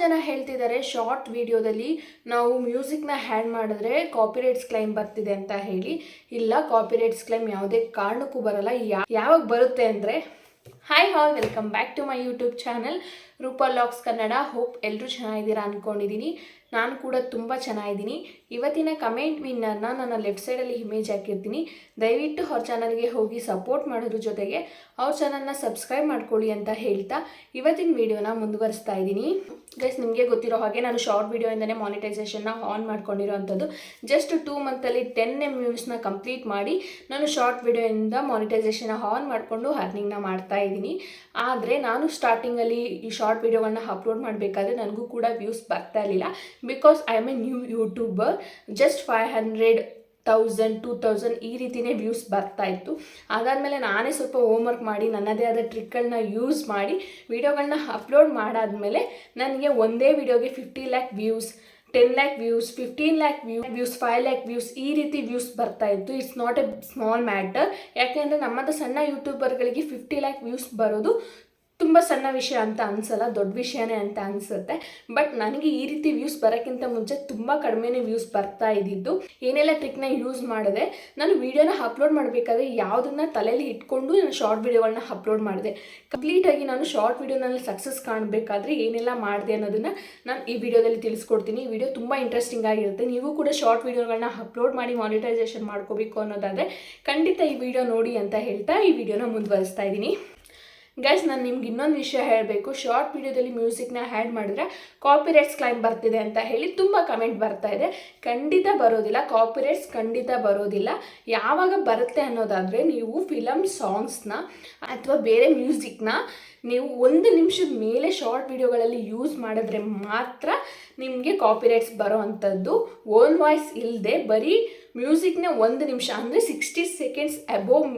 ಜನ ಹೇಳ್ತಿದ್ದಾರೆ ಶಾರ್ಟ್ ವಿಡಿಯೋದಲ್ಲಿ ನಾವು ಮ್ಯೂಸಿಕ್ನ ಹ್ಯಾಡ್ ಮಾಡಿದ್ರೆ ಕಾಪಿರೈಟ್ಸ್ ಕ್ಲೈಮ್ ಬರ್ತಿದೆ ಅಂತ ಹೇಳಿ. ಇಲ್ಲ ಕಾಪಿರೈಟ್ಸ್ ಕ್ಲೈಮ್ ಯಾವುದೇ ಕಾರಣಕ್ಕೂ ಬರಲ್ಲ. ಯಾವಾಗ ಬರುತ್ತೆ ಅಂದರೆ hi all welcome back to my YouTube channel Roopa lux Kannada hope ಎಲ್ಲರೂ ಚೆನ್ನಾಗಿದ್ದೀರಾ ಅಂದ್ಕೊಂಡಿದ್ದೀನಿ ನಾನು ಕೂಡ ತುಂಬ ಚೆನ್ನಾಗಿದ್ದೀನಿ. ಇವತ್ತಿನ ಕಮೆಂಟ್ ವಿನ್ನರ್ನ ನನ್ನ ಲೆಫ್ಟ್ ಸೈಡಲ್ಲಿ ಇಮೇಜ್ ಹಾಕಿರ್ತೀನಿ. ದಯವಿಟ್ಟು ಅವ್ರ ಚಾನಲ್ಗೆ ಹೋಗಿ ಸಪೋರ್ಟ್ ಮಾಡೋದ್ರ ಜೊತೆಗೆ ಅವ್ರ ಚಾನಲ್ನ ಸಬ್ಸ್ಕ್ರೈಬ್ ಮಾಡ್ಕೊಳ್ಳಿ ಅಂತ ಹೇಳ್ತಾ ಇವತ್ತಿನ ವಿಡಿಯೋನ ಮುಂದುವರಿಸ್ತಾ ಇದ್ದೀನಿ. ಗೈಸ್ ನಿಮಗೆ ಗೊತ್ತಿರೋ ಹಾಗೆ ನಾನು ಶಾರ್ಟ್ ವೀಡಿಯೋಯಿಂದನೇ ಮಾನಿಟೈಸೇಷನ್ನ ಆನ್ ಮಾಡ್ಕೊಂಡಿರೋ ಅಂಥದ್ದು ಜಸ್ಟ್ ಟೂ ಮಂತಲ್ಲಿ ಟೆನ್ ಎಂ ವ್ಯೂಸ್ನ ಕಂಪ್ಲೀಟ್ ಮಾಡಿ ನಾನು ಶಾರ್ಟ್ ವೀಡಿಯೋಯಿಂದ ಮಾನಿಟೈಸೇಷನ್ನ ಆನ್ ಮಾಡಿಕೊಂಡು ಅರ್ನಿಂಗ್ನ ಮಾಡ್ತಾ ಇದ್ದೀನಿ. ಆದರೆ ನಾನು ಸ್ಟಾರ್ಟಿಂಗಲ್ಲಿ ಈ ಶಾರ್ಟ್ ವೀಡಿಯೋಗಳನ್ನ ಅಪ್ಲೋಡ್ ಮಾಡಬೇಕಾದ್ರೆ ನನಗೂ ಕೂಡ ವ್ಯೂಸ್ ಬರ್ತಾ ಇರಲಿಲ್ಲ. Because I am a new YouTuber just five hundred thousand two thousand ಈ ರೀತಿಯೇ ವ್ಯೂಸ್ ಬರ್ತಾ ಇತ್ತು. ಅದಾದಮೇಲೆ ನಾನೇ ಸ್ವಲ್ಪ ಹೋಮ್ವರ್ಕ್ ಮಾಡಿ, ನನ್ನದೇ ಆದ ಟ್ರಿಕ್ಗಳನ್ನ ಯೂಸ್ ಮಾಡಿ ವಿಡಿಯೋಗಳನ್ನ ಅಪ್ಲೋಡ್ ಮಾಡಾದಮೇಲೆ ನನಗೆ ಒಂದೇ ವಿಡಿಯೋಗೆ fifty lakh views ten lakh views fifteen lakh view views five lakh views ಈ ರೀತಿ ವ್ಯೂಸ್ ಬರ್ತಾ ಇತ್ತು. It's not a small matter ಯಾಕೆಂದರೆ ನಮ್ಮದು ಸಣ್ಣ ಯೂಟ್ಯೂಬರ್ಗಳಿಗೆ ಫಿಫ್ಟಿ ಲ್ಯಾಕ್ ವ್ಯೂಸ್ ಬರೋದು ತುಂಬ ಸಣ್ಣ ವಿಷಯ ಅಂತ ಅನ್ಸಲ್ಲ, ದೊಡ್ಡ ವಿಷಯನೇ ಅಂತ ಅನಿಸುತ್ತೆ. ಬಟ್ ನನಗೆ ಈ ರೀತಿ ವ್ಯೂಸ್ ಬರೋಕ್ಕಿಂತ ಮುಂಚೆ ತುಂಬ ಕಡಿಮೆನೇ ವ್ಯೂಸ್ ಬರ್ತಾ ಇದ್ದಿದ್ದು. ಏನೆಲ್ಲ ಟ್ರಿಕ್ನ ಯೂಸ್ ಮಾಡಿದೆ, ನಾನು ವೀಡಿಯೋನ ಅಪ್ಲೋಡ್ ಮಾಡಬೇಕಾದ್ರೆ ಯಾವುದನ್ನ ತಲೆಯಲ್ಲಿ ಇಟ್ಕೊಂಡು ನಾನು ಶಾರ್ಟ್ ವೀಡಿಯೋಗಳನ್ನ ಅಪ್ಲೋಡ್ ಮಾಡಿದೆ. ಕಂಪ್ಲೀಟಾಗಿ ನಾನು ಶಾರ್ಟ್ ವೀಡಿಯೋನಲ್ಲಿ ಸಕ್ಸಸ್ ಕಾಣಬೇಕಾದ್ರೆ ಏನೆಲ್ಲ ಮಾಡಿದೆ ಅನ್ನೋದನ್ನು ನಾನು ಈ ವಿಡಿಯೋದಲ್ಲಿ ತಿಳಿಸ್ಕೊಡ್ತೀನಿ. ಈ ವಿಡಿಯೋ ತುಂಬ ಇಂಟ್ರೆಸ್ಟಿಂಗ್ ಆಗಿರುತ್ತೆ. ನೀವು ಕೂಡ ಶಾರ್ಟ್ ವೀಡಿಯೋಗಳನ್ನ ಅಪ್ಲೋಡ್ ಮಾಡಿ ಮಾನಿಟೈಸೇಷನ್ ಮಾಡ್ಕೋಬೇಕು ಅನ್ನೋದಾದರೆ ಖಂಡಿತ ಈ ವಿಡಿಯೋ ನೋಡಿ ಅಂತ ಹೇಳ್ತಾ ಈ ವಿಡಿಯೋನ ಮುಂದುವರಿಸ್ತಾ ಇದ್ದೀನಿ. ಗೈಸ್ ನಾನು ನಿಮ್ಗೆ ಇನ್ನೊಂದು ವಿಷಯ ಹೇಳಬೇಕು. ಶಾರ್ಟ್ ವಿಡಿಯೋದಲ್ಲಿ ಮ್ಯೂಸಿಕ್ನ ಹ್ಯಾಡ್ ಮಾಡಿದ್ರೆ ಕಾಪಿರೈಟ್ಸ್ ಕ್ಲೈಮ್ ಬರ್ತಿದೆ ಅಂತ ಹೇಳಿ ತುಂಬ ಕಮೆಂಟ್ ಬರ್ತಾ ಇದೆ. ಖಂಡಿತ ಬರೋದಿಲ್ಲ. ಕಾಪಿರೈಟ್ಸ್ ಖಂಡಿತ ಬರೋದಿಲ್ಲ. ಯಾವಾಗ ಬರುತ್ತೆ ಅನ್ನೋದಾದರೆ ನೀವು ಫಿಲಮ್ ಸಾಂಗ್ಸ್ನ ಅಥವಾ ಬೇರೆ ಮ್ಯೂಸಿಕ್ನ ನೀವು ಒಂದು ನಿಮಿಷದ ಮೇಲೆ ಶಾರ್ಟ್ ವಿಡಿಯೋಗಳಲ್ಲಿ ಯೂಸ್ ಮಾಡಿದ್ರೆ ಮಾತ್ರ ನಿಮಗೆ ಕಾಪಿರೈಟ್ಸ್ ಬರೋ ಅಂಥದ್ದು ಓನ್ ವಾಯ್ಸ್ ಇಲ್ಲದೆ ಬರೀ ಮ್ಯೂಸಿಕ್ನ ಒಂದು ನಿಮಿಷ, ಅಂದರೆ ಸಿಕ್ಸ್ಟಿ ಸೆಕೆಂಡ್ಸ್ ಅಬೋವ್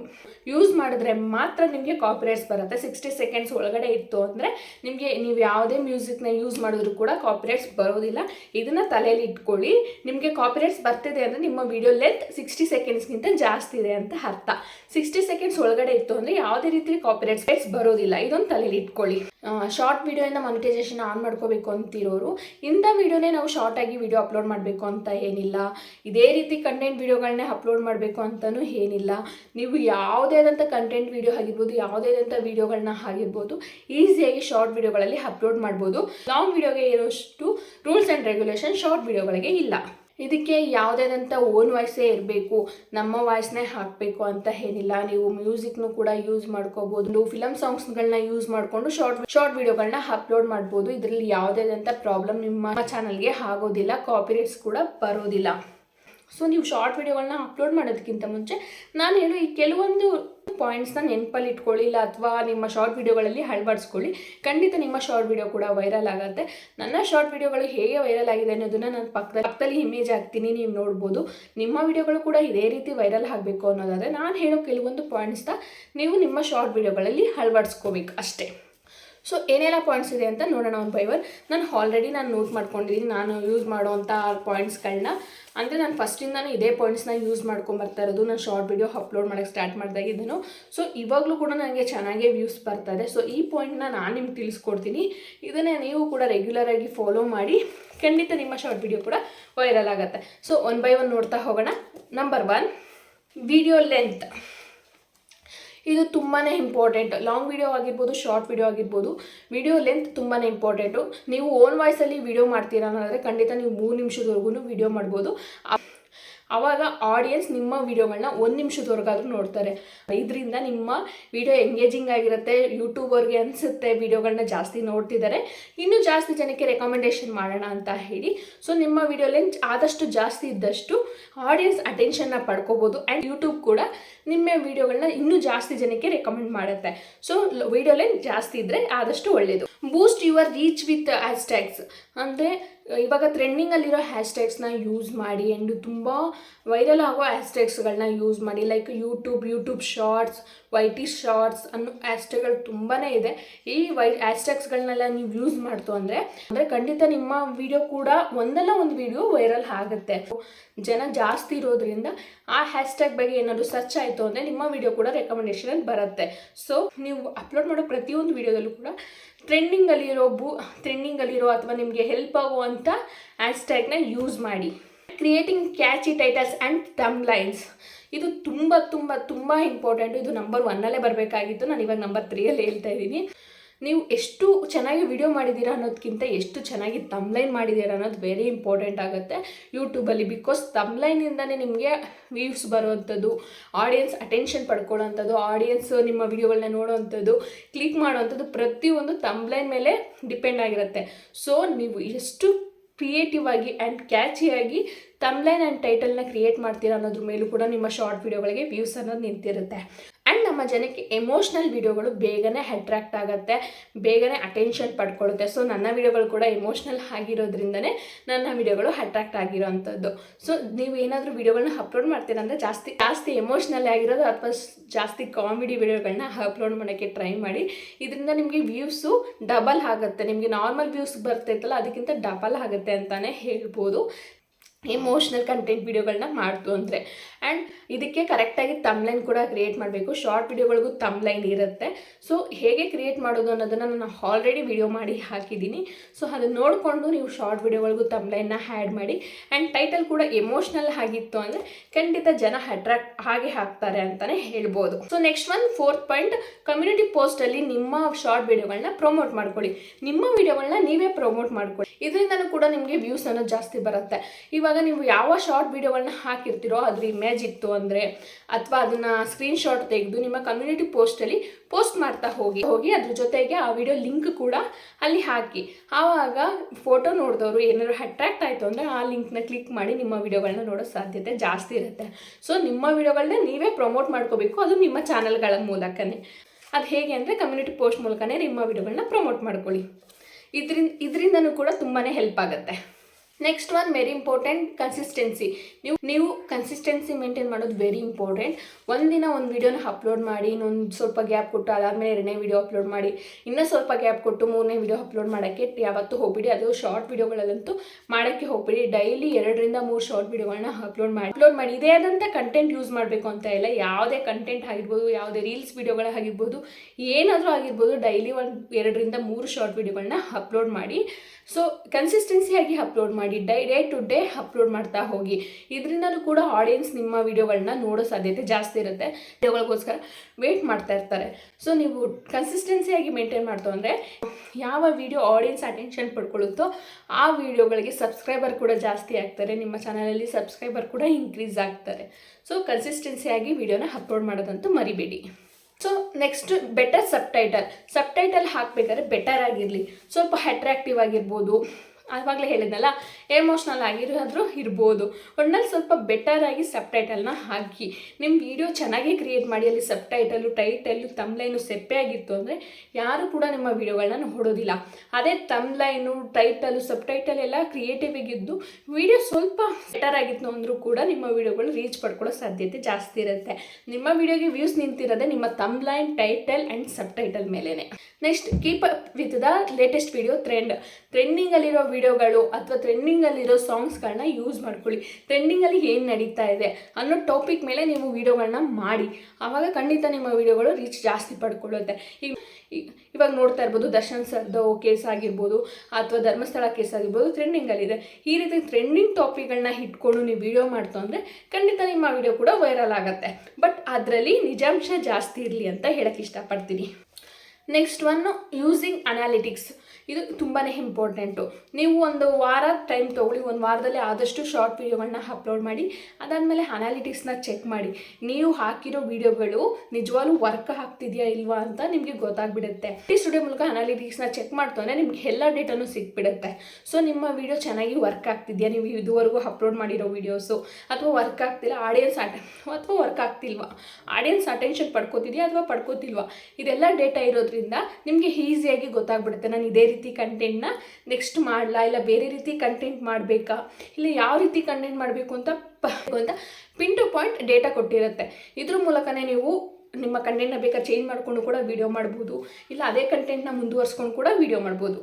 ಯೂಸ್ ಮಾಡಿದ್ರೆ ಮಾತ್ರ ನಿಮಗೆ ಕಾಪಿರೈಟ್ಸ್ ಬರುತ್ತೆ. ಸಿಕ್ಸ್ಟಿ ಸೆಕೆಂಡ್ಸ್ ಒಳಗಡೆ ಇತ್ತು ಅಂದರೆ ನಿಮಗೆ ನೀವು ಯಾವುದೇ ಮ್ಯೂಸಿಕ್ನ ಯೂಸ್ ಮಾಡಿದ್ರು ಕೂಡ ಕಾಪಿರೈಟ್ಸ್ ಬರೋದಿಲ್ಲ. ಇದನ್ನು ತಲೆಯಲ್ಲಿ ಇಟ್ಕೊಳ್ಳಿ. ನಿಮಗೆ ಕಾಪಿರೈಟ್ಸ್ ಬರ್ತಿದೆ ಅಂದರೆ ನಿಮ್ಮ ವಿಡಿಯೋ ಲೆಂತ್ ಸಿಕ್ಸ್ಟಿ ಸೆಕೆಂಡ್ಸ್ಗಿಂತ ಜಾಸ್ತಿ ಇದೆ ಅಂತ ಅರ್ಥ. ಸಿಕ್ಸ್ಟಿ ಸೆಕೆಂಡ್ಸ್ ಒಳಗಡೆ ಇತ್ತು ಅಂದರೆ ಯಾವುದೇ ರೀತಿ ಕಾಪಿರೈಟ್ಸ್ ರೈಟ್ಸ್ ಬರೋದಿಲ್ಲ. ಇದೊಂದು ತಲೆಯಲ್ಲಿ ಇಟ್ಕೊಳ್ಳಿ. ಶಾರ್ಟ್ ವಿಡಿಯೋಯಿಂದ ಮಾನಿಟೈಸೇಷನ್ ಆನ್ ಮಾಡ್ಕೋಬೇಕು ಅಂತಿರೋರು, ಇಂಥ ವಿಡಿಯೋನೇ ನಾವು ಶಾರ್ಟ್ ಆಗಿ ವಿಡಿಯೋ ಅಪ್ಲೋಡ್ ಮಾಡಬೇಕು ಅಂತ ಏನಿಲ್ಲ. ಇದೇ ರೀತಿ ಕಂಟೆಂಟ್ ವಿಡಿಯೋಗಳನ್ನೇ ಅಪ್ಲೋಡ್ ಮಾಡಬೇಕು ಅಂತಲೂ ಏನಿಲ್ಲ. ನೀವು ಯಾವುದೇ ಆದಂಥ ಕಂಟೆಂಟ್ ವಿಡಿಯೋ ಆಗಿರ್ಬೋದು, ಯಾವುದೇ ಆದಂಥ ವಿಡಿಯೋಗಳನ್ನ ಆಗಿರ್ಬೋದು ಈಸಿಯಾಗಿ ಶಾರ್ಟ್ ವಿಡಿಯೋಗಳಲ್ಲಿ ಅಪ್ಲೋಡ್ ಮಾಡ್ಬೋದು. ಲಾಂಗ್ ವಿಡಿಯೋಗೆ ಇರೋಷ್ಟು ರೂಲ್ಸ್ ಆ್ಯಂಡ್ ರೆಗ್ಯುಲೇಷನ್ ಶಾರ್ಟ್ ವಿಡಿಯೋಗಳಿಗೆ ಇಲ್ಲ. ಇದಕ್ಕೆ ಯಾವುದೇದಂಥ ಓನ್ ವಾಯ್ಸೇ ಇರಬೇಕು, ನಮ್ಮ ವಾಯ್ಸ್ನೇ ಹಾಕಬೇಕು ಅಂತ ಏನಿಲ್ಲ. ನೀವು ಮ್ಯೂಸಿಕ್ನು ಕೂಡ ಯೂಸ್ ಮಾಡ್ಕೋಬೋದು. ಫಿಲಮ್ ಸಾಂಗ್ಸ್ಗಳನ್ನ ಯೂಸ್ ಮಾಡಿಕೊಂಡು ಶಾರ್ಟ್ ಶಾರ್ಟ್ ವಿಡಿಯೋಗಳನ್ನ ಅಪ್ಲೋಡ್ ಮಾಡ್ಬೋದು. ಇದರಲ್ಲಿ ಯಾವುದೇದಂಥ ಪ್ರಾಬ್ಲಮ್ ನಿಮ್ಮ ಚಾನಲ್ಗೆ ಆಗೋದಿಲ್ಲ ಕಾಪಿರೇಟ್ಸ್ ಕೂಡ ಬರೋದಿಲ್ಲ. ಸೊ ನೀವು ಶಾರ್ಟ್ ವಿಡಿಯೋಗಳನ್ನ ಅಪ್ಲೋಡ್ ಮಾಡೋದಕ್ಕಿಂತ ಮುಂಚೆ, ನಾನು ಹೇಳೋ ಈ ಕೆಲವೊಂದು ಪಾಯಿಂಟ್ಸ್ನ ನೆನಪಲ್ಲಿ ಇಟ್ಕೊಳ್ಳಿ, ಇಲ್ಲ ಅಥವಾ ನಿಮ್ಮ ಶಾರ್ಟ್ ವಿಡಿಯೋಗಳಲ್ಲಿ ಅಳವಡಿಸ್ಕೊಳ್ಳಿ. ಖಂಡಿತ ನಿಮ್ಮ ಶಾರ್ಟ್ ವಿಡಿಯೋ ಕೂಡ ವೈರಲ್ ಆಗುತ್ತೆ. ನನ್ನ ಶಾರ್ಟ್ ವಿಡಿಯೋಗಳು ಹೇಗೆ ವೈರಲ್ ಆಗಿದೆ ಅನ್ನೋದನ್ನು ನಾನು ಪಕ್ಕದಲ್ಲಿ ಪಕ್ಕದಲ್ಲಿ ಇಮೇಜ್ ಹಾಕ್ತೀನಿ, ನೀವು ನೋಡ್ಬೋದು. ನಿಮ್ಮ ವಿಡಿಯೋಗಳು ಕೂಡ ಇದೇ ರೀತಿ ವೈರಲ್ ಆಗಬೇಕು ಅನ್ನೋದಾದರೆ, ನಾನು ಹೇಳೋ ಕೆಲವೊಂದು ಪಾಯಿಂಟ್ಸ್ನ ನೀವು ನಿಮ್ಮ ಶಾರ್ಟ್ ವಿಡಿಯೋಗಳಲ್ಲಿ ಅಳವಡಿಸ್ಕೋಬೇಕು ಅಷ್ಟೇ. ಸೊ ಏನೆಲ್ಲ ಪಾಯಿಂಟ್ಸ್ ಇದೆ ಅಂತ ನೋಡೋಣ ಒಂದು ಬೈ ಒನ್ ನಾನು ಆಲ್ರೆಡಿ ನಾನು ನೋಟ್ ಮಾಡ್ಕೊಂಡಿದ್ದೀನಿ ನಾನು ಯೂಸ್ ಮಾಡೋವಂಥ ಪಾಯಿಂಟ್ಸ್ಗಳನ್ನ ಅಂದರೆ ನಾನು ಫಸ್ಟಿಂದನೂ ಇದೇ ಪಾಯಿಂಟ್ಸ್ನ ಯೂಸ್ ಮಾಡ್ಕೊಂಬರ್ತಾ ಇರೋದು. ನಾನು ಶಾರ್ಟ್ ವಿಡಿಯೋ ಅಪ್ಲೋಡ್ ಮಾಡೋಕ್ಕೆ ಸ್ಟಾರ್ಟ್ ಮಾಡಿದಾಗಿದ್ದೇನು ಸೊ ಇವಾಗಲೂ ಕೂಡ ನನಗೆ ಚೆನ್ನಾಗೇ ವ್ಯೂಸ್ ಬರ್ತಾರೆ ಸೊ ಈ ಪಾಯಿಂಟ್ನ ನಾನು ನಿಮ್ಗೆ ತಿಳಿಸ್ಕೊಡ್ತೀನಿ. ಇದನ್ನೇ ನೀವು ಕೂಡ ರೆಗ್ಯುಲರಾಗಿ ಫಾಲೋ ಮಾಡಿ. ಖಂಡಿತ ನಿಮ್ಮ ಶಾರ್ಟ್ ವಿಡಿಯೋ ಕೂಡ ವೈರಲ್ ಆಗುತ್ತೆ. ಸೊ ಒನ್ ಬೈ ಒನ್ ನೋಡ್ತಾ ಹೋಗೋಣ. ನಂಬರ್ ಒನ್ ವಿಡಿಯೋ ಲೆಂತ್ ಇದು ತುಂಬಾ ಇಂಪಾರ್ಟೆಂಟ್ ಲಾಂಗ್ ವಿಡಿಯೋ ಆಗಿರ್ಬೋದು ಶಾರ್ಟ್ ವಿಡಿಯೋ ಆಗಿರ್ಬೋದು ವಿಡಿಯೋ ಲೆಂತ್ ತುಂಬಾ ಇಂಪಾರ್ಟೆಂಟು ನೀವು ಓನ್ ವಾಯ್ಸಲ್ಲಿ ವಿಡಿಯೋ ಮಾಡ್ತೀರಾ ಅನ್ನೋದಾದರೆ ಖಂಡಿತ ನೀವು ಮೂರು ನಿಮಿಷದವರೆಗೂ ವಿಡಿಯೋ ಮಾಡ್ಬೋದು. ಆವಾಗ ಆಡಿಯನ್ಸ್ ನಿಮ್ಮ ವೀಡಿಯೋಗಳನ್ನ ಒಂದು ನಿಮಿಷದವರೆಗಾದ್ರೂ ನೋಡ್ತಾರೆ. ಇದರಿಂದ ನಿಮ್ಮ ವಿಡಿಯೋ ಎಂಗೇಜಿಂಗ್ ಆಗಿರುತ್ತೆ ಯೂಟ್ಯೂಬರ್ಗೆ ಅನಿಸುತ್ತೆ ವೀಡಿಯೋಗಳನ್ನ ಜಾಸ್ತಿ ನೋಡ್ತಿದ್ದಾರೆ ಇನ್ನೂ ಜಾಸ್ತಿ ಜನಕ್ಕೆ ರೆಕಮೆಂಡೇಷನ್ ಮಾಡೋಣ ಅಂತ ಹೇಳಿ. ಸೊ ನಿಮ್ಮ ವಿಡಿಯೋ ಲೆಂತ್ ಆದಷ್ಟು ಜಾಸ್ತಿ ಇದ್ದಷ್ಟು ಆಡಿಯನ್ಸ್ ಅಟೆನ್ಷನ್ನ ಪಡ್ಕೋಬೋದು. ಆ್ಯಂಡ್ ಯೂಟ್ಯೂಬ್ ಕೂಡ ನಿಮ್ಮ ವೀಡಿಯೋಗಳನ್ನ ಇನ್ನೂ ಜಾಸ್ತಿ ಜನಕ್ಕೆ ರೆಕಮೆಂಡ್ ಮಾಡುತ್ತೆ. ಸೊ ವಿಡಿಯೋ ಲೆಂತ್ ಜಾಸ್ತಿ ಇದ್ದರೆ ಆದಷ್ಟು ಒಳ್ಳೆಯದು boost your reach with hashtags ಅಂದರೆ ಇವಾಗ ಟ್ರೆಂಡಿಂಗಲ್ಲಿರೋ ಹ್ಯಾಶ್ಟ್ಯಾಗ್ಸ್ನ ಯೂಸ್ ಮಾಡಿ ಆ್ಯಂಡ್ ತುಂಬ ವೈರಲ್ ಆಗೋ ಆ್ಯಸ್ಟ್ಯಾಗ್ಸ್ಗಳನ್ನ ಯೂಸ್ ಮಾಡಿ like YouTube YouTube shorts YT shorts ಅನ್ನೋ ಹ್ಯಾಶ್ಟ್ಯಾಗ್ಗಳು ತುಂಬಾ ಇದೆ. ಈ ವೈ ಹ್ಯಾಶ್ಟ್ಯಾಗ್ಸ್ಗಳನ್ನೆಲ್ಲ ನೀವು ಯೂಸ್ ಮಾಡ್ತು ಅಂದರೆ ಅಂದರೆ ಖಂಡಿತ ನಿಮ್ಮ ವಿಡಿಯೋ ಕೂಡ ಒಂದಲ್ಲ ಒಂದು ವಿಡಿಯೋ ವೈರಲ್ ಆಗುತ್ತೆ. ಜನ ಜಾಸ್ತಿ ಇರೋದ್ರಿಂದ ಆ ಹ್ಯಾಶ್ಟ್ಯಾಗ್ ಬಗ್ಗೆ ಏನಾದರೂ ಸರ್ಚ್ ಆಯಿತು ಅಂದರೆ ನಿಮ್ಮ ವಿಡಿಯೋ ಕೂಡ ರೆಕಮೆಂಡೇಷನಲ್ಲಿ ಬರುತ್ತೆ. ಸೊ ನೀವು ಅಪ್ಲೋಡ್ ಮಾಡೋ ಪ್ರತಿಯೊಂದು ವಿಡಿಯೋದಲ್ಲೂ ಕೂಡ ಟ್ರೆಂಡಿಂಗಲ್ಲಿರೋ ಬೂ ಟ್ರೆಂಡಿಂಗಲ್ಲಿರೋ ಅಥವಾ ನಿಮಗೆ ಹೆಲ್ಪ್ ಆಗುವಂಥ ಹ್ಯಾಶ್ಟ್ಯಾಗ್ನ ಯೂಸ್ ಮಾಡಿ. Creating catchy titles and thumbnails ಇದು ತುಂಬ ತುಂಬ ತುಂಬ ಇಂಪಾರ್ಟೆಂಟು ಇದು ನಂಬರ್ ಒನ್ನಲ್ಲೇ ಬರಬೇಕಾಗಿತ್ತು. ನಾನು ಇವಾಗ ನಂಬರ್ ತ್ರೀಯಲ್ಲಿ ಹೇಳ್ತಾ ಇದ್ದೀನಿ. ನೀವು ಎಷ್ಟು ಚೆನ್ನಾಗಿ ವಿಡಿಯೋ ಮಾಡಿದ್ದೀರಾ ಅನ್ನೋದಕ್ಕಿಂತ ಎಷ್ಟು ಚೆನ್ನಾಗಿ ತಮ್ಲೈನ್ ಮಾಡಿದ್ದೀರಾ ಅನ್ನೋದು ವೆರಿ ಇಂಪಾರ್ಟೆಂಟ್ ಆಗುತ್ತೆ. ಯೂಟ್ಯೂಬಲ್ಲಿ ಬಿಕಾಸ್ ತಮ್ಲೈನಿಂದನೇ ನಿಮಗೆ ವ್ಯೂಸ್ ಬರುವಂಥದ್ದು ಆಡಿಯನ್ಸ್ ಅಟೆನ್ಷನ್ ಪಡ್ಕೊಳ್ಳೋವಂಥದ್ದು ಆಡಿಯನ್ಸ್ ನಿಮ್ಮ ವಿಡಿಯೋಗಳನ್ನ ನೋಡೋವಂಥದ್ದು ಕ್ಲಿಕ್ ಮಾಡೋವಂಥದ್ದು ಪ್ರತಿಯೊಂದು ತಮ್ಲೈನ್ ಮೇಲೆ ಡಿಪೆಂಡ್ ಆಗಿರುತ್ತೆ. ಸೊ ನೀವು ಎಷ್ಟು ಕ್ರಿಯೇಟಿವ್ ಆಗಿ ಆ್ಯಂಡ್ ಕ್ಯಾಚಿಯಾಗಿ ತಮ್ಲೈನ್ ಆ್ಯಂಡ್ ಟೈಟಲ್ನ ಕ್ರಿಯೇಟ್ ಮಾಡ್ತೀರಾ ಅನ್ನೋದ್ರ ಮೇಲೂ ಕೂಡ ನಿಮ್ಮ ಶಾರ್ಟ್ ವಿಡಿಯೋಗಳಿಗೆ ವ್ಯೂಸ್ ಅನ್ನೋದು ನಿಂತಿರುತ್ತೆ. ನಮ್ಮ ಜನಕ್ಕೆ ಎಮೋಷ್ನಲ್ ವಿಡಿಯೋಗಳು ಬೇಗನೆ ಅಟ್ರಾಕ್ಟ್ ಆಗುತ್ತೆ, ಬೇಗನೆ ಅಟೆನ್ಷನ್ ಪಡ್ಕೊಳ್ಳುತ್ತೆ ಸೊ ನನ್ನ ವಿಡಿಯೋಗಳು ಕೂಡ ಎಮೋಷ್ನಲ್ ಆಗಿರೋದ್ರಿಂದನೇ ನನ್ನ ವಿಡಿಯೋಗಳು ಅಟ್ರಾಕ್ಟ್ ಆಗಿರೋವಂಥದ್ದು ಸೊ ನೀವು ಏನಾದರೂ ವಿಡಿಯೋಗಳನ್ನ ಅಪ್ಲೋಡ್ ಮಾಡ್ತೀರಾ ಅಂದರೆ ಜಾಸ್ತಿ ಜಾಸ್ತಿ ಎಮೋಷ್ನಲ್ ಆಗಿರೋದು ಅಥವಾ ಜಾಸ್ತಿ ಕಾಮಿಡಿ ವಿಡಿಯೋಗಳನ್ನ ಅಪ್ಲೋಡ್ ಮಾಡೋಕ್ಕೆ ಟ್ರೈ ಮಾಡಿ. ಇದರಿಂದ ನಿಮಗೆ ವ್ಯೂಸು ಡಬಲ್ ಆಗುತ್ತೆ. ನಿಮಗೆ ನಾರ್ಮಲ್ ವ್ಯೂಸ್ ಬರ್ತೈತಲ್ಲ, ಅದಕ್ಕಿಂತ ಡಬಲ್ ಆಗುತ್ತೆ ಅಂತಲೇ ಹೇಳ್ಬೋದು. ಎಮೋಷ್ನಲ್ ಕಂಟೆಂಟ್ ವಿಡಿಯೋಗಳನ್ನ ಮಾಡ್ತು ಅಂದರೆ. ಆ್ಯಂಡ್ ಇದಕ್ಕೆ ಕರೆಕ್ಟಾಗಿ ತಮ್ಲೈನ್ ಕೂಡ ಕ್ರಿಯೇಟ್ ಮಾಡಬೇಕು. ಶಾರ್ಟ್ ವಿಡಿಯೋಗಳಿಗೂ ತಮ್ಲೈನ್ ಇರುತ್ತೆ. ಸೊ ಹೇಗೆ ಕ್ರಿಯೇಟ್ ಮಾಡೋದು ಅನ್ನೋದನ್ನು ನಾನು ಆಲ್ರೆಡಿ ವಿಡಿಯೋ ಮಾಡಿ ಹಾಕಿದ್ದೀನಿ. ಸೊ ಅದನ್ನು ನೋಡಿಕೊಂಡು ನೀವು ಶಾರ್ಟ್ ವಿಡಿಯೋಗಳಿಗೂ ತಮ್ಲೈನ್ನ ಹ್ಯಾಡ್ ಮಾಡಿ. ಆ್ಯಂಡ್ ಟೈಟಲ್ ಕೂಡ ಎಮೋಷ್ನಲ್ ಆಗಿತ್ತು ಅಂದರೆ ಖಂಡಿತ ಜನ ಅಟ್ರಾಕ್ಟ್ ಹಾಗೆ ಹಾಕ್ತಾರೆ ಅಂತಲೇ ಹೇಳ್ಬೋದು. So next one fourth point community ಪೋಸ್ಟಲ್ಲಿ ನಿಮ್ಮ ಶಾರ್ಟ್ ವಿಡಿಯೋಗಳನ್ನ ಪ್ರಮೋಟ್ ಮಾಡ್ಕೊಳ್ಳಿ. ನಿಮ್ಮ ವಿಡಿಯೋಗಳನ್ನ ನೀವೇ ಪ್ರಮೋಟ್ ಮಾಡ್ಕೊಳ್ಳಿ. ಇದರಿಂದನೂ ಕೂಡ ನಿಮಗೆ ವ್ಯೂಸ್ ಅನ್ನೋದು ಜಾಸ್ತಿ ಬರುತ್ತೆ. ಇವಾಗ ನೀವು ಯಾವ ಶಾರ್ಟ್ ವಿಡಿಯೋಗಳನ್ನ ಹಾಕಿರ್ತೀರೋ ಅದ್ರ ಇಮೇಜ್ ಇತ್ತು ಅಂದರೆ ಅಥವಾ ಅದನ್ನು ಸ್ಕ್ರೀನ್ಶಾಟ್ ತೆಗೆದು ನಿಮ್ಮ ಕಮ್ಯುನಿಟಿ ಪೋಸ್ಟಲ್ಲಿ ಪೋಸ್ಟ್ ಮಾಡ್ತಾ ಹೋಗಿ ಹೋಗಿ ಅದ್ರ ಜೊತೆಗೆ ಆ ವಿಡಿಯೋ ಲಿಂಕ್ ಕೂಡ ಅಲ್ಲಿ ಹಾಕಿ. ಆವಾಗ ಫೋಟೋ ನೋಡಿದವರು ಏನಾದ್ರು ಅಟ್ರ್ಯಾಕ್ಟ್ ಆಯಿತು ಅಂದರೆ ಆ ಲಿಂಕ್ನ ಕ್ಲಿಕ್ ಮಾಡಿ ನಿಮ್ಮ ವಿಡಿಯೋಗಳನ್ನ ನೋಡೋ ಸಾಧ್ಯತೆ ಜಾಸ್ತಿ ಇರುತ್ತೆ. ಸೊ ನಿಮ್ಮ ವಿಡಿಯೋಗಳನ್ನ ನೀವೇ ಪ್ರಮೋಟ್ ಮಾಡ್ಕೋಬೇಕು. ಅದು ನಿಮ್ಮ ಚಾನಲ್ಗಳ ಮೂಲಕನೇ. ಅದು ಹೇಗೆ ಅಂದರೆ ಕಮ್ಯುನಿಟಿ ಪೋಸ್ಟ್ ಮೂಲಕನೇ ನಿಮ್ಮ ವಿಡಿಯೋಗಳನ್ನ ಪ್ರಮೋಟ್ ಮಾಡ್ಕೊಳ್ಳಿ. ಇದರಿಂದ, ಇದರಿಂದನೂ ಕೂಡ ತುಂಬಾ ಹೆಲ್ಪ್ ಆಗುತ್ತೆ. Next one very important consistency ನೀವು ನೀವು ಕನ್ಸಿಸ್ಟೆನ್ಸಿ ಮೇಂಟೈನ್ ಮಾಡೋದು ವೆರಿ ಇಂಪಾರ್ಟೆಂಟ್ ಒಂದಿನ ಒಂದು ವಿಡಿಯೋನ ಅಪ್ಲೋಡ್ ಮಾಡಿ, ಇನ್ನೊಂದು ಸ್ವಲ್ಪ ಗ್ಯಾಪ್ ಕೊಟ್ಟು, ಅದಾದಮೇಲೆ ಎರಡನೇ ವೀಡಿಯೋ ಅಪ್ಲೋಡ್ ಮಾಡಿ ಇನ್ನೂ ಸ್ವಲ್ಪ ಗ್ಯಾಪ್ ಕೊಟ್ಟು, ಮೂರನೇ ವಿಡಿಯೋ ಅಪ್ಲೋಡ್ ಮಾಡೋಕ್ಕೆ ಯಾವತ್ತೂ ಹೋಗ್ಬಿಡಿ. ಅದು ಶಾರ್ಟ್ ವೀಡಿಯೋಗಳಲ್ಲಂತೂ ಮಾಡೋಕ್ಕೆ ಹೋಗ್ಬಿಡಿ. ಡೈಲಿ ಎರಡರಿಂದ ಮೂರು ಶಾರ್ಟ್ ವೀಡಿಯೋಗಳನ್ನ ಅಪ್ಲೋಡ್ ಮಾಡಿ. ಅಪ್ಲೋಡ್ ಮಾಡಿ. ಇದೇ ಆದಂಥ ಕಂಟೆಂಟ್ ಯೂಸ್ ಮಾಡಬೇಕು ಅಂತ ಇಲ್ಲ. ಯಾವುದೇ ಕಂಟೆಂಟ್ ಆಗಿರ್ಬೋದು, ಯಾವುದೇ ರೀಲ್ಸ್ ವೀಡಿಯೋಗಳಾಗಿರ್ಬೋದು ಏನಾದರೂ ಆಗಿರ್ಬೋದು ಡೈಲಿ ಒಂದು ಎರಡರಿಂದ ಮೂರು ಶಾರ್ಟ್ ವೀಡಿಯೋಗಳನ್ನ ಅಪ್ಲೋಡ್ ಮಾಡಿ. ಸೊ ಕನ್ಸಿಸ್ಟೆನ್ಸಿಯಾಗಿ ಅಪ್ಲೋಡ್ ಮಾಡಿ. Day day to day upload ಮಾಡ್ತಾ ಹೋಗಿ. ಇದರಿಂದಲೂ ಕೂಡ ಆಡಿಯನ್ಸ್ ನಿಮ್ಮ ವಿಡಿಯೋಗಳನ್ನ ನೋಡೋ ಸಾಧ್ಯತೆ ಜಾಸ್ತಿ ಇರುತ್ತೆ. ವಿಡಿಯೋಗಳಿಗೋಸ್ಕರ ವೆಯ್ಟ್ ಮಾಡ್ತಾ ಇರ್ತಾರೆ. ಸೊ ನೀವು ಕನ್ಸಿಸ್ಟೆನ್ಸಿಯಾಗಿ ಮೇಂಟೈನ್ ಮಾಡ್ತು ಅಂದರೆ ಯಾವ ವಿಡಿಯೋ ಆಡಿಯನ್ಸ್ ಅಟೆನ್ಷನ್ ಪಡ್ಕೊಳ್ಳುತ್ತೋ ಆ ವಿಡಿಯೋಗಳಿಗೆ ಸಬ್ಸ್ಕ್ರೈಬರ್ ಕೂಡ ಜಾಸ್ತಿ ಆಗ್ತಾರೆ. ನಿಮ್ಮ ಚಾನಲಲ್ಲಿ ಸಬ್ಸ್ಕ್ರೈಬರ್ ಕೂಡ ಇನ್ಕ್ರೀಸ್ ಆಗ್ತಾರೆ. ಸೊ ಕನ್ಸಿಸ್ಟೆನ್ಸಿಯಾಗಿ ವೀಡಿಯೋನ ಅಪ್ಲೋಡ್ ಮಾಡೋದಂತೂ ಮರಿಬೇಡಿ. So next better subtitle sub ಹಾಕಬೇಕಾದ್ರೆ better ಆಗಿರಲಿ. ಸ್ವಲ್ಪ ಅಟ್ರಾಕ್ಟಿವ್ ಆಗಿರ್ಬೋದು. ಆವಾಗಲೇ ಹೇಳಿದ್ನಲ್ಲ ಎಮೋಷ್ನಲ್ ಆಗಿರೋದ್ರೂ ಇರ್ಬೋದು. ಒಟ್ನಲ್ಲಿ ಸ್ವಲ್ಪ ಬೆಟರ್ ಆಗಿ ಸಬ್ ಟೈಟಲ್ನ ಹಾಕಿ. ನಿಮ್ಮ ವಿಡಿಯೋ ಚೆನ್ನಾಗಿ ಕ್ರಿಯೇಟ್ ಮಾಡಿ, ಅಲ್ಲಿ ಸಬ್ ಟೈಟಲು ಟೈಟಲ್ಲು ತಮ್ಲೈನು ಸೆಪ್ಪೆ ಆಗಿತ್ತು ಅಂದರೆ ಯಾರು ಕೂಡ ನಿಮ್ಮ ವಿಡಿಯೋಗಳನ್ನ ನೋಡೋದಿಲ್ಲ. ಅದೇ ತಮ್ಲೈನು ಟೈಟಲು ಸಬ್ ಟೈಟಲ್ ಎಲ್ಲ ಕ್ರಿಯೇಟಿವ್ ಆಗಿದ್ದು ವಿಡಿಯೋ ಸ್ವಲ್ಪ ಬೆಟರ್ ಆಗಿತ್ತು ಅಂದರೂ ಕೂಡ ನಿಮ್ಮ ವಿಡಿಯೋಗಳು ರೀಚ್ ಪಡ್ಕೊಳ್ಳೋ ಸಾಧ್ಯತೆ ಜಾಸ್ತಿ ಇರುತ್ತೆ. ನಿಮ್ಮ ವಿಡಿಯೋಗೆ ವ್ಯೂಸ್ ನಿಂತಿರೋದೇ ನಿಮ್ಮ thumbnail title and subtitle ಮೇಲೇ next keep up with the latest video trend ಟ್ರೆಂಡಿಂಗಲ್ಲಿರೋ ವಿಡಿಯೋಗಳು ಅಥವಾ ಟ್ರೆಂಡಿಂಗಲ್ಲಿರೋ ಸಾಂಗ್ಸ್ಗಳನ್ನ ಯೂಸ್ ಮಾಡ್ಕೊಳ್ಳಿ. ಟ್ರೆಂಡಿಂಗಲ್ಲಿ ಏನು ನಡೀತಾ ಇದೆ ಅನ್ನೋ ಟಾಪಿಕ್ ಮೇಲೆ ನೀವು ವಿಡಿಯೋಗಳನ್ನ ಮಾಡಿ. ಆವಾಗ ಖಂಡಿತ ನಿಮ್ಮ ವಿಡಿಯೋಗಳು ರೀಚ್ ಜಾಸ್ತಿ ಪಡ್ಕೊಳ್ಳುತ್ತೆ. ಈಗ ಇವಾಗ ನೋಡ್ತಾ ಇರ್ಬೋದು ದರ್ಶನ್ ಸರ್ದು ಕೇಸ್ ಆಗಿರ್ಬೋದು ಅಥವಾ ಧರ್ಮಸ್ಥಳ ಕೇಸ್ ಆಗಿರ್ಬೋದು ಟ್ರೆಂಡಿಂಗಲ್ಲಿದೆ ಈ ರೀತಿ ಟ್ರೆಂಡಿಂಗ್ ಟಾಪಿಕ್ಗಳನ್ನ ಇಟ್ಕೊಂಡು ನೀವು ವಿಡಿಯೋ ಮಾಡ್ತು ಅಂದರೆ ಖಂಡಿತ ನಿಮ್ಮ ವಿಡಿಯೋ ಕೂಡ ವೈರಲ್ ಆಗುತ್ತೆ. ಬಟ್ ಅದರಲ್ಲಿ ನಿಜಾಂಶ ಜಾಸ್ತಿ ಇರಲಿ ಅಂತ ಹೇಳಕ್ಕೆ ಇಷ್ಟಪಡ್ತೀನಿ. ನೆಕ್ಸ್ಟ್ ಒನ್ ಯೂಸಿಂಗ್ ಅನಾಲಿಟಿಕ್ಸ್ ಇದು ತುಂಬಾ ಇಂಪಾರ್ಟೆಂಟು ನೀವು ಒಂದು ವಾರ ಟೈಮ್ ತೊಗೊಳ್ಳಿ, ಒಂದು ವಾರದಲ್ಲಿ ಆದಷ್ಟು ಶಾರ್ಟ್ ವೀಡಿಯೋಗಳನ್ನ ಅಪ್ಲೋಡ್ ಮಾಡಿ, ಅದಾದಮೇಲೆ ಅನಾಲಿಟಿಕ್ಸ್ನ ಚೆಕ್ ಮಾಡಿ. ನೀವು ಹಾಕಿರೋ ವೀಡಿಯೋಗಳು ನಿಜವಾಗ್ಲೂ ವರ್ಕ್ ಆಗ್ತಿದೆಯಾ ಇಲ್ವಾ ಅಂತ ನಿಮಗೆ ಗೊತ್ತಾಗ್ಬಿಡುತ್ತೆ. ಟಿ ಸ್ಟುಡಿಯೋ ಮೂಲಕ ಅನಾಲಿಟಿಕ್ಸ್ನ ಚೆಕ್ ಮಾಡ್ತಾನೆ ನಿಮ್ಗೆ ಎಲ್ಲ ಡೇಟಾನು ಸಿಕ್ಬಿಡುತ್ತೆ. ಸೊ ನಿಮ್ಮ ವೀಡಿಯೋ ಚೆನ್ನಾಗಿ ವರ್ಕ್ ಆಗ್ತಿದೆಯಾ? ನೀವು ಇದುವರೆಗೂ ಅಪ್ಲೋಡ್ ಮಾಡಿರೋ ವೀಡಿಯೋಸು ಅಥವಾ ವರ್ಕ್ ಆಗ್ತಿಲ್ಲ? ಆಡಿಯನ್ಸ್ ಅಟೆ ಅಥವಾ ವರ್ಕ್ ಆಗ್ತಿಲ್ವಾ? ಆಡಿಯನ್ಸ್ ಅಟೆನ್ಷನ್ ಪಡ್ಕೋತಿದ್ಯಾ ಅಥವಾ ಪಡ್ಕೋತಿಲ್ವಾ? ಇದೆಲ್ಲ ಡೇಟಾ ಇರೋದ್ರಿಂದ ನಿಮಗೆ ಈಸಿಯಾಗಿ ಗೊತ್ತಾಗ್ಬಿಡುತ್ತೆ. ನಾನು ಇದೇ ರೀತಿ ಕಂಟೆಂಟ್ನ ನೆಕ್ಸ್ಟ್ ಮಾಡಲಾ? ಇಲ್ಲ ಬೇರೆ ರೀತಿ ಕಂಟೆಂಟ್ ಮಾಡಬೇಕಾ? ಇಲ್ಲ ಯಾವ ರೀತಿ ಕಂಟೆಂಟ್ ಮಾಡಬೇಕು ಅಂತ ಅಂತ ಪಿನ್ ಟು ಪಾಯಿಂಟ್ ಡೇಟಾ ಕೊಟ್ಟಿರುತ್ತೆ. ಇದ್ರ ಮೂಲಕನೇ ನೀವು ನಿಮ್ಮ ಕಂಟೆಂಟ್ನ ಬೇಕಾದ್ರೆ ಚೇಂಜ್ ಮಾಡಿಕೊಂಡು ಕೂಡ ವೀಡಿಯೋ ಮಾಡ್ಬೋದು. ಇಲ್ಲ ಅದೇ ಕಂಟೆಂಟ್ನ ಮುಂದುವರ್ಸ್ಕೊಂಡು ಕೂಡ ವೀಡಿಯೋ ಮಾಡ್ಬೋದು.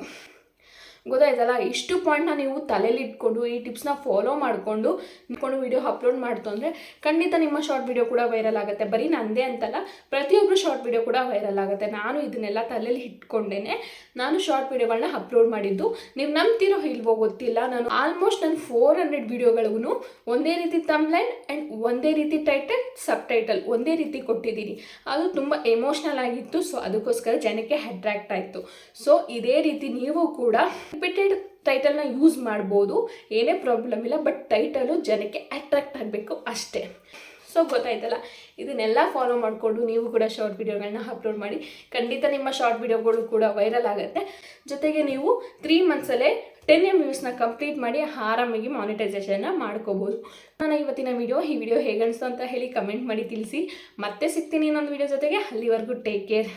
ಗೊತ್ತಾಯ್ತಲ್ಲ? ಇಷ್ಟು ಪಾಯಿಂಟ್ನ ನೀವು ತಲೆಯಲ್ಲಿ ಇಟ್ಕೊಂಡು, ಈ ಟಿಪ್ಸ್ನ ಫಾಲೋ ಮಾಡಿಕೊಂಡು, ಇಟ್ಕೊಂಡು ವೀಡಿಯೋ ಅಪ್ಲೋಡ್ ಮಾಡ್ತು ಅಂದರೆ ಖಂಡಿತ ನಿಮ್ಮ ಶಾರ್ಟ್ ವಿಡಿಯೋ ಕೂಡ ವೈರಲ್ ಆಗುತ್ತೆ. ಬರೀ ನಂದೇ ಅಂತಲ್ಲ ಪ್ರತಿಯೊಬ್ಬರು ಶಾರ್ಟ್ ವಿಡಿಯೋ ಕೂಡ ವೈರಲ್ ಆಗುತ್ತೆ. ನಾನು ಇದನ್ನೆಲ್ಲ ತಲೆಯಲ್ಲಿ ಇಟ್ಕೊಂಡೇನೆ ನಾನು ಶಾರ್ಟ್ ವೀಡಿಯೋಗಳನ್ನ ಅಪ್ಲೋಡ್ ಮಾಡಿದ್ದು. ನೀವು ನಂಬ್ತಿರೋ ಇಲ್ವೋ ಗೊತ್ತಿಲ್ಲ. ನಾನು ಆಲ್ಮೋಸ್ಟ್ ನನ್ನ ಫೋರ್ ಹಂಡ್ರೆಡ್ ವೀಡಿಯೋಗಳಿಗೂ ಒಂದೇ ರೀತಿ ತಮ್ಲೈನ್ ಆ್ಯಂಡ್ ಒಂದೇ ರೀತಿ ಟೈಟಲ್ ಸಬ್ ಟೈಟಲ್ ಒಂದೇ ರೀತಿ ಕೊಟ್ಟಿದ್ದೀನಿ. ಅದು ತುಂಬ ಎಮೋಷ್ನಲ್ ಆಗಿತ್ತು. ಸೊ ಅದಕ್ಕೋಸ್ಕರ ಜನಕ್ಕೆ ಅಟ್ರ್ಯಾಕ್ಟ್ ಆಯಿತು. ಸೊ ಇದೇ ರೀತಿ ನೀವು ಕೂಡ ರಿಪೀಟೆಡ್ ಟೈಟಲ್ನ ಯೂಸ್ ಮಾಡ್ಬೋದು. ಏನೇ ಪ್ರಾಬ್ಲಮ್ ಇಲ್ಲ ಬಟ್ ಟೈಟಲು ಜನಕ್ಕೆ ಅಟ್ರಾಕ್ಟ್ ಆಗಬೇಕು ಅಷ್ಟೇ. ಸೊ ಗೊತ್ತಾಯ್ತಲ್ಲ? ಇದನ್ನೆಲ್ಲ ಫಾಲೋ ಮಾಡಿಕೊಂಡು ನೀವು ಕೂಡ ಶಾರ್ಟ್ ವಿಡಿಯೋಗಳನ್ನ ಅಪ್ಲೋಡ್ ಮಾಡಿ. ಖಂಡಿತ ನಿಮ್ಮ ಶಾರ್ಟ್ ವಿಡಿಯೋಗಳು ಕೂಡ ವೈರಲ್ ಆಗುತ್ತೆ. ಜೊತೆಗೆ ನೀವು ತ್ರೀ ಮಂತ್ಸಲ್ಲೇ ಟೆನ್ ಎಂ ವ್ಯೂಸ್ನ ಕಂಪ್ಲೀಟ್ ಮಾಡಿ ಆರಾಮಾಗಿ ಮಾನಿಟೈಸೇಷನ್ನ ಮಾಡ್ಕೋಬೋದು. ನಾನು ಇವತ್ತಿನ ವಿಡಿಯೋ ಈ ವಿಡಿಯೋ ಹೇಗೆ ಅಂತ ಹೇಳಿ ಕಮೆಂಟ್ ಮಾಡಿ ತಿಳಿಸಿ. ಮತ್ತೆ ಸಿಗ್ತೀನಿ ಇನ್ನೊಂದು ವಿಡಿಯೋ ಜೊತೆಗೆ. ಅಲ್ಲಿವರೆಗೂ ಟೇಕ್ ಕೇರ್